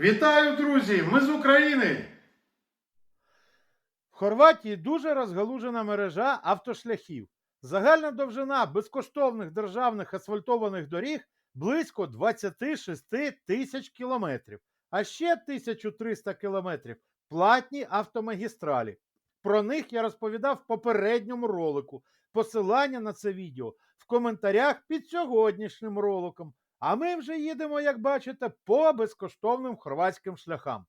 Вітаю, друзі! Ми з України! В Хорватії дуже розгалужена мережа автошляхів. Загальна довжина безкоштовних державних асфальтованих доріг близько 26 тисяч кілометрів, а ще 1300 кілометрів платні автомагістралі. Про них я розповідав в попередньому ролику. Посилання на це відео в коментарях під сьогоднішнім роликом. А ми вже їдемо, як бачите, по безкоштовним хорватським шляхам.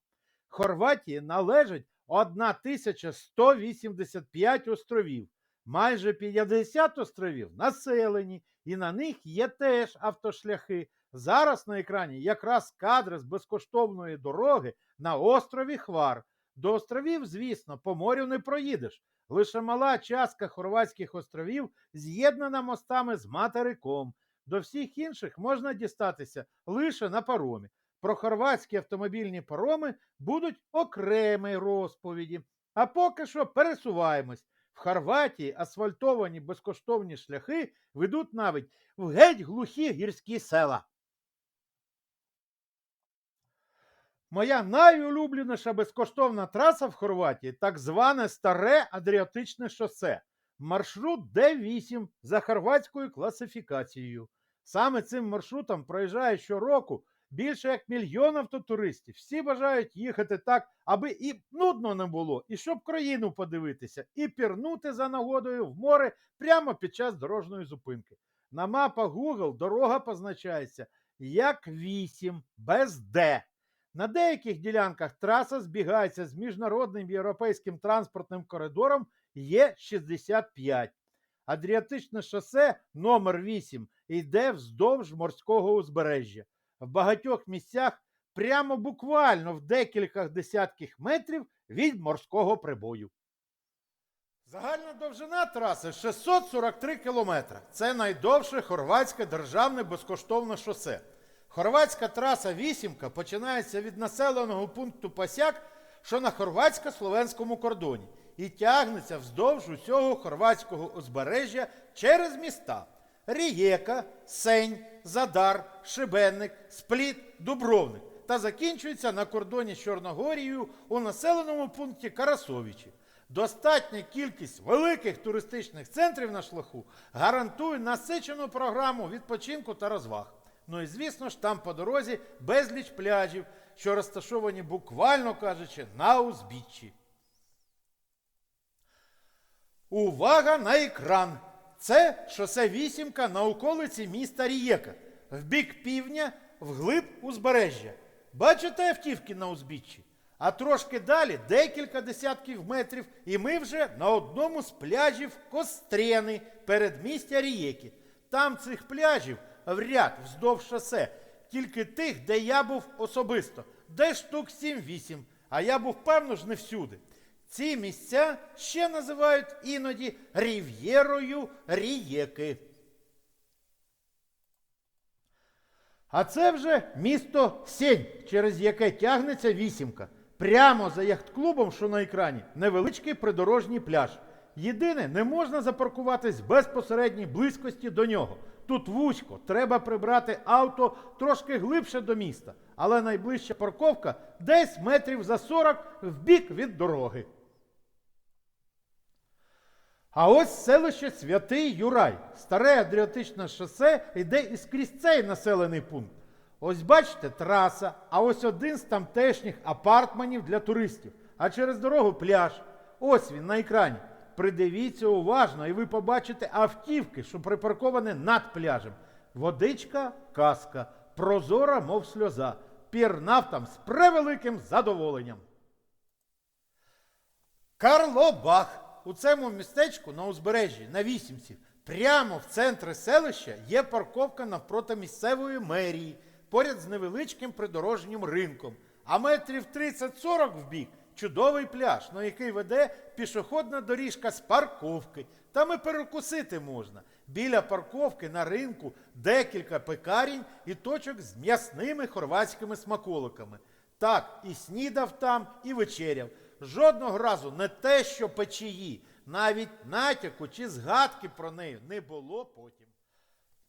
Хорватії належить 1185 островів. Майже 50 островів населені, і на них є теж автошляхи. Зараз на екрані якраз кадри з безкоштовної дороги на острові Хвар. До островів, звісно, по морю не проїдеш. Лише мала частка хорватських островів з'єднана мостами з материком. До всіх інших можна дістатися лише на паромі. Про хорватські автомобільні пароми будуть окремі розповіді. А поки що пересуваємось. В Хорватії асфальтовані безкоштовні шляхи ведуть навіть в геть глухі гірські села. Моя найулюбленіша безкоштовна траса в Хорватії так зване старе Адріатичне шосе. Маршрут Д8 за хорватською класифікацією. Саме цим маршрутом проїжджає щороку більше як мільйон автотуристів. Всі бажають їхати так, аби і нудно не було, і щоб країну подивитися, і пірнути за нагодою в море прямо під час дорожньої зупинки. На мапах Google дорога позначається як 8 без Д. На деяких ділянках траса збігається з міжнародним європейським транспортним коридором Є65. Адріатичне шосе номер 8 йде вздовж морського узбережжя. В багатьох місцях прямо буквально в декілька десятків метрів від морського прибою. Загальна довжина траси 643 кілометри. Це найдовше хорватське державне безкоштовне шосе. Хорватська траса Вісімка починається від населеного пункту Пасяк, що на хорватсько-словенському кордоні, і тягнеться вздовж усього хорватського узбережжя через міста Рієка, Сень, Задар, Шибенник, Спліт, Дубровник та закінчується на кордоні з Чорногорією у населеному пункті Карасовичі. Достатня кількість великих туристичних центрів на шляху гарантує насичену програму відпочинку та розваг. Ну і звісно ж, там по дорозі безліч пляжів, що розташовані буквально кажучи на узбіччі. Увага на екран! Це шосе вісімка на околиці міста Рієка, в бік півдня, вглиб узбережжя. Бачите автівки на узбіччі? А трошки далі декілька десятків метрів, і ми вже на одному з пляжів Кострени передмістя Рієки. Там цих пляжів в ряд вздовж шосе, тільки тих, де я був особисто, де штук 7-8, а я був, певно ж, не всюди. Ці місця ще називають іноді Рів'єрою Рієки. А це вже місто Сень, через яке тягнеться вісімка. Прямо за яхт-клубом, що на екрані, невеличкий придорожній пляж. Єдине, не можна запаркуватись в безпосередній близькості до нього. Тут вузько, треба прибрати авто трошки глибше до міста, але найближча парковка десь метрів за 40 в бік від дороги. А ось селище Святий Юрай. Старе Адріатичне шосе йде і скрізь цей населений пункт. Ось бачите, траса, а ось один з тамтешніх апартманів для туристів. А через дорогу пляж. Ось він на екрані. Придивіться уважно, і ви побачите автівки, що припарковані над пляжем. Водичка казка, прозора, мов сльоза. Пірнав там з превеликим задоволенням. Карлобах. У цьому містечку на узбережжі на Вісімці, прямо в центрі селища є парковка навпроти місцевої мерії, поряд з невеличким придорожнім ринком. А метрів 30-40 в бік чудовий пляж, на який веде пішохідна доріжка з парковки. Там і перекусити можна. Біля парковки на ринку декілька пекарень і точок з м'ясними хорватськими смаколиками. Так, і снідав там, і вечеряв. Жодного разу не те, що печії, навіть натяку чи згадки про неї не було потім.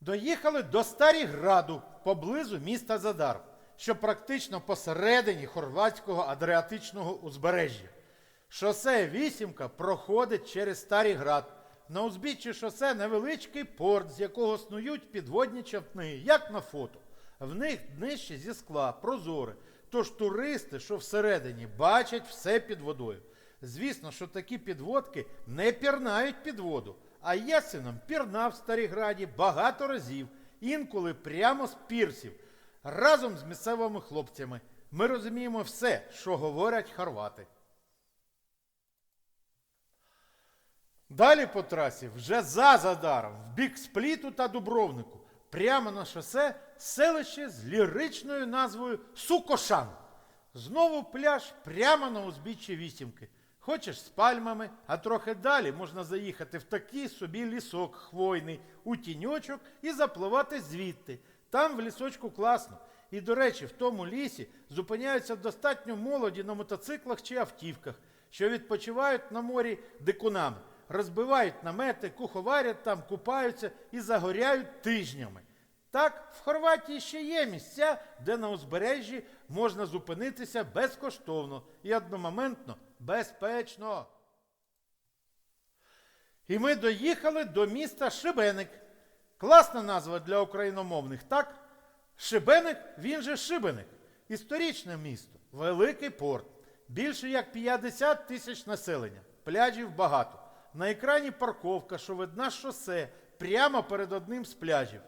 Доїхали до Старіграду поблизу міста Задар. що практично посередині хорватського Адріатичного узбережжя. Шосе Вісімка проходить через Старіград. На узбіччі шосе невеличкий порт, з якого снують підводні човни, як на фото. В них днище зі скла, прозоре. Тож туристи, що всередині, бачать все під водою. Звісно, що такі підводки не пірнають під воду. А Ясином пірнав в Старіграді багато разів, інколи прямо з пірсів, разом з місцевими хлопцями. Ми розуміємо все, що говорять хорвати. Далі по трасі, вже за Задаром, в бік Спліту та Дубровнику, прямо на шосе селище з ліричною назвою Сукошан. Знову пляж прямо на узбіччі вісімки. Хочеш з пальмами, а трохи далі можна заїхати в такий собі лісок хвойний у тіньочок і запливати звідти. Там в лісочку класно. І, до речі, в тому лісі зупиняються достатньо молоді на мотоциклах чи автівках, що відпочивають на морі дикунами, розбивають намети, куховарять там, купаються і загоряють тижнями. Так, в Хорватії ще є місця, де на узбережжі можна зупинитися безкоштовно і одномоментно безпечно. І ми доїхали до міста Шибеник. Класна назва для україномовних, так? Шибеник, він же Шибеник. Історичне місто, великий порт. Більше як 50 тисяч населення. Пляжів багато. На екрані парковка, що видна шосе, прямо перед одним з пляжів.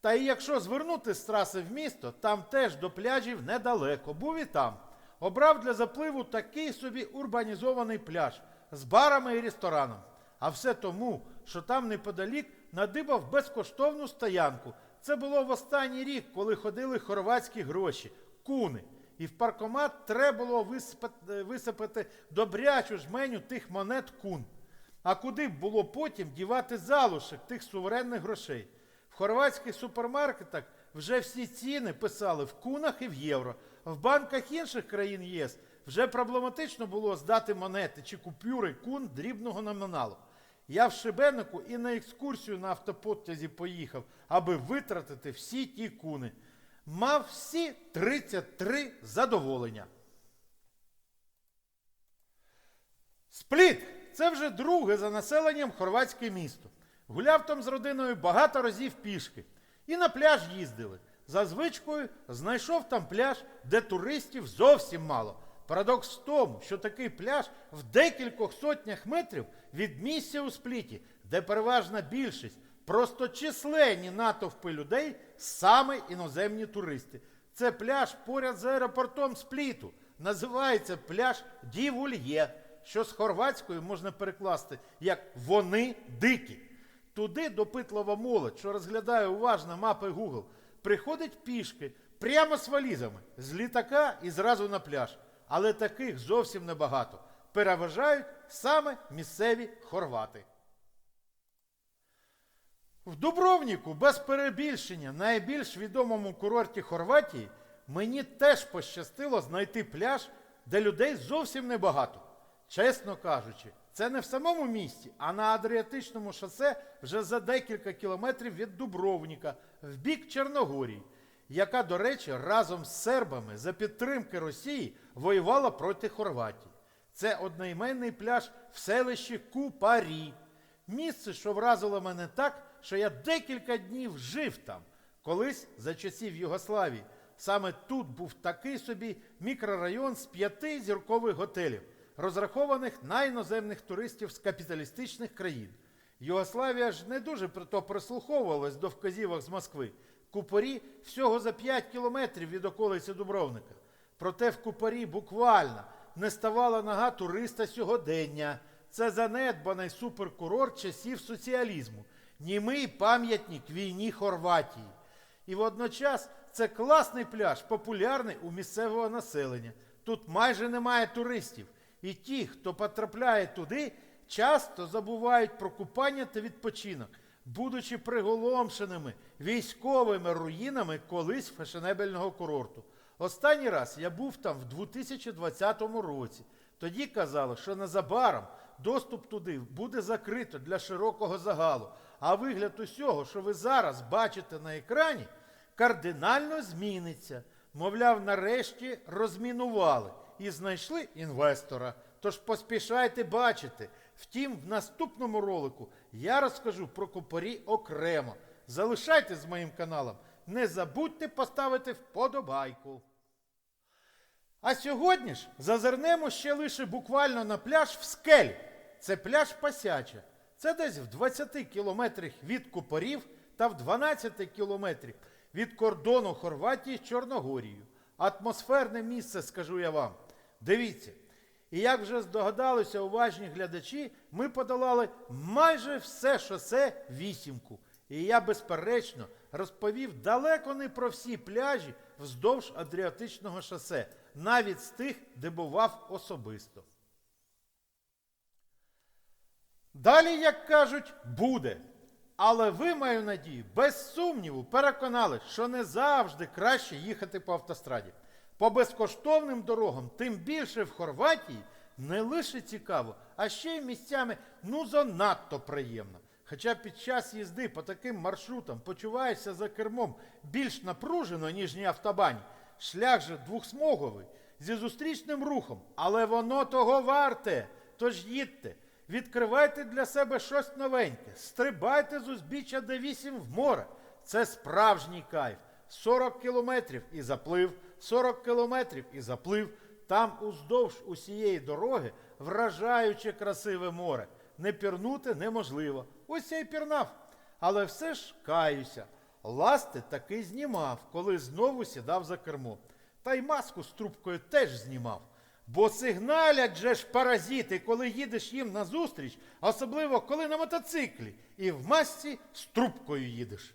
Та і якщо звернути з траси в місто, там теж до пляжів недалеко, був і там. Обрав для запливу такий собі урбанізований пляж з барами і рестораном. А все тому, що там неподалік надибав безкоштовну стоянку. Це було в останній рік, коли ходили хорватські гроші, куни. І в паркомат треба було висипати, добрячу жменю тих монет кун. А куди б було потім дівати залишок тих суверенних грошей? В хорватських супермаркетах вже всі ціни писали в кунах і в євро. В банках інших країн ЄС вже проблематично було здати монети чи купюри кун дрібного номіналу. Я в Шибенику і на екскурсію на автопотязі поїхав, аби витратити всі ті куни. Мав всі 33 задоволення. Спліт це вже друге за населенням хорватське місто. Гуляв там з родиною багато разів пішки. І на пляж їздили. За звичкою знайшов там пляж, де туристів зовсім мало. Парадокс в тому, що такий пляж в декількох сотнях метрів від місця у спліті, де переважна більшість, просто численні натовпи людей, саме іноземні туристи. Це пляж поряд з аеропортом Спліту. Називається пляж Дівульє, що з хорватською можна перекласти як вони дикі. Туди допитлива молодь, що розглядає уважно мапи Google, приходить пішки прямо з валізами, з літака і зразу на пляж. Але таких зовсім небагато. Переважають саме місцеві хорвати. В Дубровніку, без перебільшення, найбільш відомому курорті Хорватії, мені теж пощастило знайти пляж, де людей зовсім небагато. Чесно кажучи, це не в самому місті, а на Адріатичному шосе вже за декілька кілометрів від Дубровніка, в бік Чорногорії, яка, до речі, разом з сербами за підтримки Росії воювала проти Хорватії. Це одноіменний пляж в селищі Купарі. Місце, що вразило мене так, що я декілька днів жив там, колись за часів Югославії. Саме тут був такий собі мікрорайон з п'яти зіркових готелів, розрахованих на іноземних туристів з капіталістичних країн. Югославія ж не дуже то прислуховувалась до вказівок з Москви. Купорі всього за 5 кілометрів від околиці Дубровника. Проте в Купорі буквально не ставала нога туриста сьогодення. Це занедбаний суперкурорт часів соціалізму, німий пам'ятник війні Хорватії. І водночас це класний пляж, популярний у місцевого населення. Тут майже немає туристів. І ті, хто потрапляє туди, часто забувають про купання та відпочинок, будучи приголомшеними військовими руїнами колись фешенебельного курорту. Останній раз я був там в 2020 році. Тоді казали, що незабаром доступ туди буде закрито для широкого загалу. А вигляд усього, що ви зараз бачите на екрані, кардинально зміниться. Мовляв, нарешті розмінували і знайшли інвестора. Тож поспішайте бачити. Втім, в наступному ролику я розкажу про купорі окремо. Залишайтесь з моїм каналом. Не забудьте поставити вподобайку. А сьогодні ж зазирнемо ще лише буквально на пляж в скелі. Це пляж Пасяча. Це десь в 20 кілометрах від Купорів та в 12 кілометрів від кордону Хорватії з Чорногорією. Атмосферне місце, скажу я вам. Дивіться. І як вже здогадалися уважні глядачі, ми подолали майже все шосе вісімку. І я, безперечно, розповів далеко не про всі пляжі вздовж Адріатичного шосе, навіть з тих, де бував особисто. Далі, як кажуть, буде. Але ви, маю надію, без сумніву переконали, що не завжди краще їхати по автостраді. По безкоштовним дорогам, тим більше в Хорватії, не лише цікаво, а ще й місцями ну занадто приємно. Хоча під час їзди по таким маршрутам почуваєшся за кермом більш напружено, ніж на автобані. Шлях же двохсмуговий зі зустрічним рухом, але воно того варте. Тож їдьте, відкривайте для себе щось новеньке, стрибайте з узбіччя Д8 в море. Це справжній кайф. 40 кілометрів і заплив, 40 кілометрів і заплив. Там уздовж усієї дороги вражаюче красиве море. Не пірнути неможливо. Ось я й пірнав. Але все ж каюся. Ласти таки знімав, коли знову сідав за кермо. Та й маску з трубкою теж знімав. Бо сигналять же ж паразити, коли їдеш їм назустріч, особливо коли на мотоциклі, і в масці з трубкою їдеш.